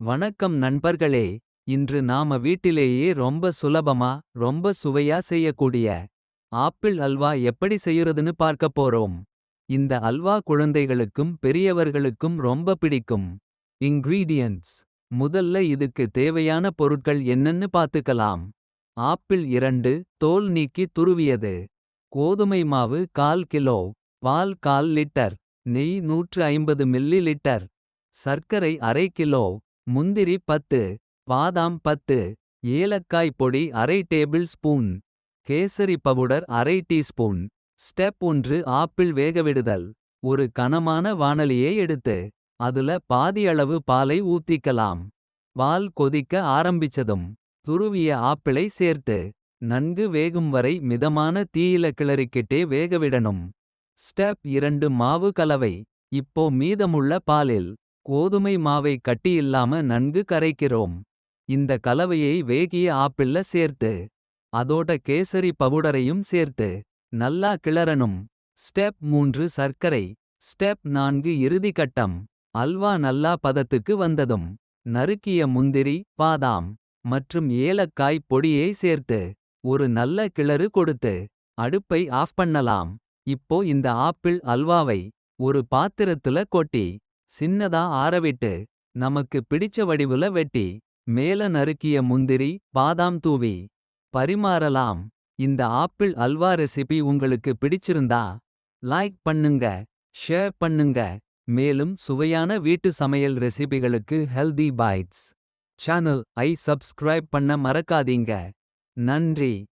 வணக்கம் நண்பர்களே இன்று நாம வீட்டிலேயே ரொம்ப சுலபமா ரொம்ப சுவையா செய்யக்கூடிய ஆப்பிள் அல்வா எப்படி செய்யறதுன்னு பார்க்கப் போறோம். இந்த அல்வா குழந்தைகளுக்கும் பெரியவர்களுக்கும் ரொம்ப பிடிக்கும். இன்கிரீடியன்ட்ஸ். முதல்ல இதுக்கு தேவையான பொருட்கள் என்னன்னு பார்த்துக்கலாம். ஆப்பிள் இரண்டு தோல் நீக்கி துருவியது. கோதுமை மாவு கால் கிலோ பால் கால் லிட்டர் நெய் நூற்று ஐம்பது மில்லி லிட்டர் சர்க்கரை அரை கிலோ முந்திரி பத்து பாதாம் பத்து ஏலக்காய் பொடி அரை டேபிள் ஸ்பூன் கேசரி பவுடர் அரை டீஸ்பூன். ஸ்டெப் ஒன்று ஆப்பிள் வேகவிடுதல். ஒரு கனமான வாணலியை எடுத்து அதுல பாதி அளவு பாலை ஊத்திக்கலாம். பால் கொதிக்க ஆரம்பிச்சதும் துருவிய ஆப்பிளை சேர்த்து நன்கு வேகும் வரை மிதமான தீயில கிளறிக்கிட்டே வேகவிடணும். ஸ்டெப் இரண்டு மாவு கலவை. இப்போ மீதமுள்ள பாலில் கோதுமை மாவை கட்டியில்லாம நன்கு கரைக்கிறோம். இந்த கலவையை வேகிய ஆப்பிள்ல சேர்த்து அதோட கேசரி பவுடரையும் சேர்த்து நல்லா கிளறணும். ஸ்டெப் மூன்று சர்க்கரை ஸ்டெப் நான்கு இறுதி கட்டம். அல்வா நல்லா பதத்துக்கு வந்ததும் நறுக்கிய முந்திரி பாதாம் மற்றும் ஏலக்காய் பொடியை சேர்த்து ஒரு நல்ல கிளறு கொடுத்து அடுப்பை ஆஃப் பண்ணலாம். இப்போ இந்த ஆப்பிள் அல்வாவை ஒரு பாத்திரத்துல கொட்டி சின்னதா ஆறவிட்டு நமக்கு பிடிச்ச வடிவுல வெட்டி மேல நறுக்கிய முந்திரி பாதாம் தூவி. பரிமாறலாம். இந்த ஆப்பிள் அல்வா ரெசிபி உங்களுக்கு பிடிச்சிருந்தா லைக் பண்ணுங்க ஷேர் பண்ணுங்க. மேலும் சுவையான வீட்டு சமையல் ரெசிபிகளுக்கு ஹெல்தி பைட்ஸ். சேனல் ஐ சப்ஸ்கிரைப் பண்ண மறக்காதீங்க. நன்றி.